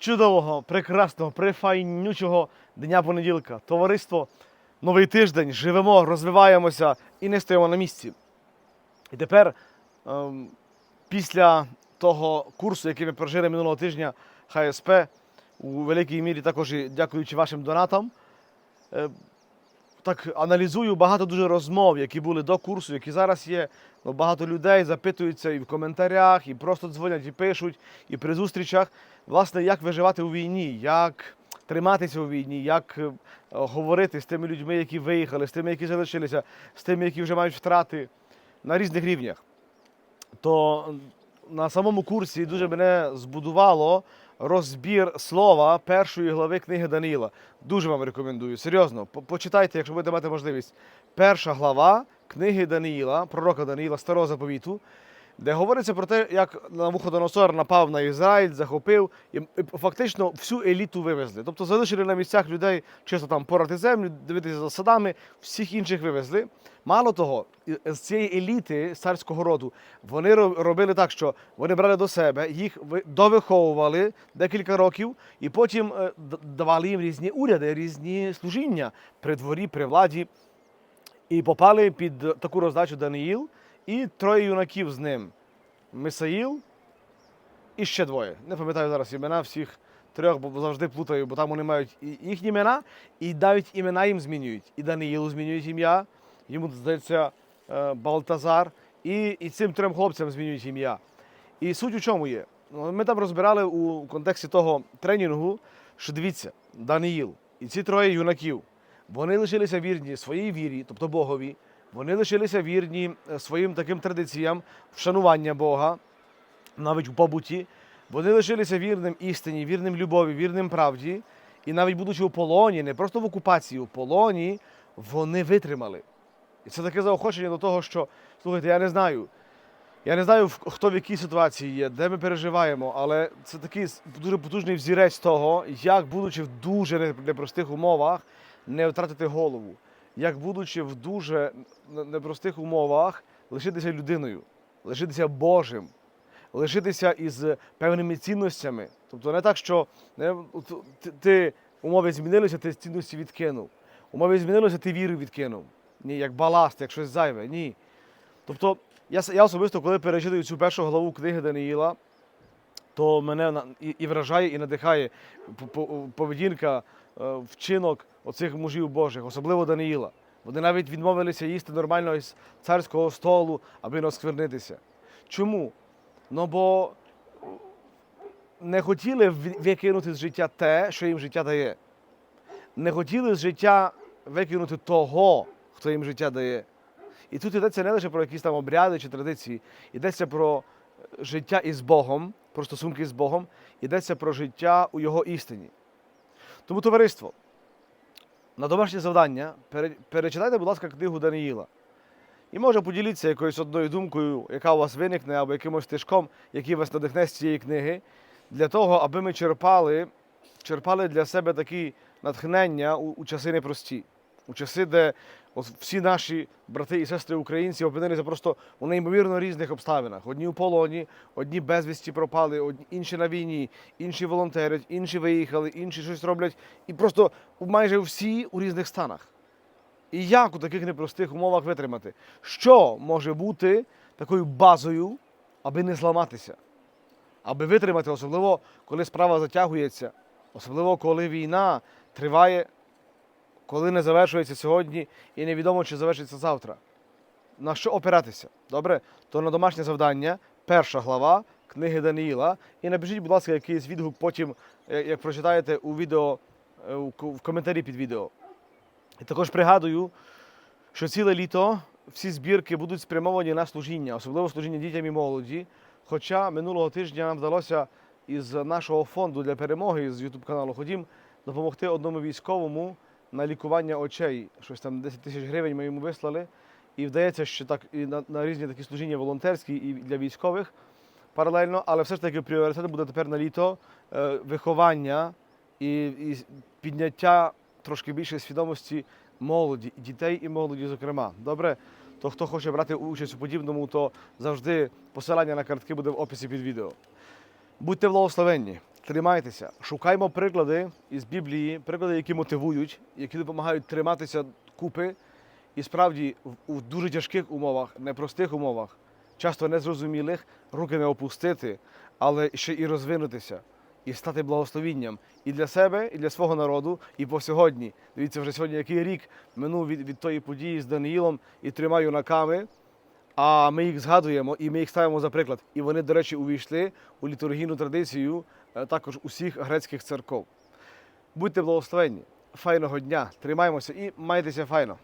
Причудового, прекрасного, прифайнючого дня понеділка. Товариство, новий тиждень, живемо, розвиваємося і не стоїмо на місці. І тепер, ем, після того курсу, який ми прожили минулого тижня, ХСП, у великій мірі також і дякуючи вашим донатам, е, так аналізую багато дуже розмов, які були до курсу, які зараз є. Ну, багато людей запитуються і в коментарях, і просто дзвонять, і пишуть, і при зустрічах, власне, як виживати у війні, як триматися у війні, як е, говорити з тими людьми, які виїхали, з тими, які залишилися, з тими, які вже мають втрати на різних рівнях. То на самому курсі дуже мене збудувало розбір слова першої глави книги Даниїла. Дуже вам рекомендую. Серйозно, почитайте, якщо будете мати можливість. Перша глава книги Даниїла, пророка Даниїла, старого заповіту, де говориться про те, як Навуходоносор напав на Ізраїль, захопив і фактично всю еліту вивезли. Тобто залишили на місцях людей чисто там порати землю, дивитися за садами, всіх інших вивезли. Мало того, з цієї еліти царського роду вони робили так, що вони брали до себе, їх довиховували декілька років, і потім е, давали їм різні уряди, різні служіння при дворі, при владі. І попали під таку роздачу Даниїл і троє юнаків з ним: Мисаїл і ще двоє. Не пам'ятаю зараз імена всіх трьох, бо завжди плутаю, бо там вони мають їхні імена, і навіть імена їм змінюють. І Даниїлу змінюють ім'я, йому здається е, Балтазар, і, і цим трьом хлопцям змінюють ім'я. І суть у чому є? Ну, Ми там розбирали у контексті того тренінгу, що дивіться, Даниїл і ці троє юнаків, вони лишилися вірні своїй вірі, тобто Богові, вони лишилися вірні е, своїм таким традиціям вшанування Бога, навіть у побуті. Вони лишилися вірним істині, вірним любові, вірним правді. І навіть будучи у полоні, не просто в окупації, у полоні, вони витримали. І це таке заохочення до того, що, слухайте, я не знаю. Я не знаю, хто в якій ситуації є, де ми переживаємо, але це такий дуже потужний взірець того, як, будучи в дуже непростих умовах, не втратити голову. Як, будучи в дуже непростих умовах, лишитися людиною, лишитися Божим, лишитися із певними цінностями. Тобто не так, що не, ти, умови змінилися, ти цінності відкинув. Умови змінилися, ти віру відкинув. Ні, як баласт, як щось зайве. Ні. Тобто, я, я особисто, коли перечитую цю першу главу книги Даниїла, то мене і, і вражає, і надихає поведінка, вчинок оцих мужів Божих, особливо Даниїла. Вони навіть відмовилися їсти нормально із царського столу, аби не осквернитися. Чому? Ну бо е, не хотіли викинути з життя те, що їм життя дає. Не хотіли з життя викинути того, хто їм життя дає. І тут йдеться не лише про якісь там обряди чи традиції, йдеться про е, життя із Богом, про стосунки з Богом, йдеться про життя у Його істині. Тому, товариство, на домашнє завдання перечитайте, будь ласка, книгу Даниїла. І може поділіться якоюсь одною думкою, яка у вас виникне, або якимось стежком, який вас надихне з цієї книги, для того, аби ми черпали, черпали для себе такі натхнення у, у часи непрості, у часи, де всі наші брати і сестри українці опинилися просто у неймовірно різних обставинах. Одні у полоні, одні безвісті пропали, одні, інші на війні, інші волонтерять, інші виїхали, інші щось роблять. І просто майже всі у різних станах. І як у таких непростих умовах витримати? Що може бути такою базою, аби не зламатися? Аби витримати, особливо коли справа затягується, особливо коли війна триває, коли не завершується сьогодні і невідомо, чи завершиться завтра. На що опиратися? Добре? То на домашнє завдання, перша глава книги Даниїла. І напишіть, будь ласка, якийсь відгук потім, е, як прочитаєте у відео, е, в коментарі під відео. І також пригадую, що ціле літо всі збірки будуть спрямовані на служіння, особливо служіння дітям і молоді. Хоча минулого тижня нам вдалося із нашого фонду для перемоги з YouTube каналу Ходім допомогти одному військовому на лікування очей. Щось там 10 тисяч гривень ми йому вислали. І вдається, що так і на, на різні такі служіння волонтерські і для військових паралельно, але все ж таки пріоритет буде тепер на літо е, виховання і, і підняття трошки більше свідомості молоді, дітей і молоді, зокрема. Добре? То хто хоче брати участь у подібному, то завжди посилання на картки буде в описі під відео. Будьте благословенні. Тримайтеся, шукаймо приклади із Біблії, приклади, які мотивують, які допомагають триматися купи. І справді в- дуже тяжких умовах, непростих умовах, часто незрозумілих, руки не опустити, але ще і розвинутися, і стати благословінням і для себе, і для свого народу, і по сьогодні. Дивіться, вже сьогодні який рік минув від, від тої події з Даниїлом і трьома юнаками. А ми їх згадуємо і ми їх ставимо за приклад. І вони, до речі, увійшли у літургійну традицію також усіх грецьких церков. Будьте благословенні, файного дня, тримаймося і майтеся файно.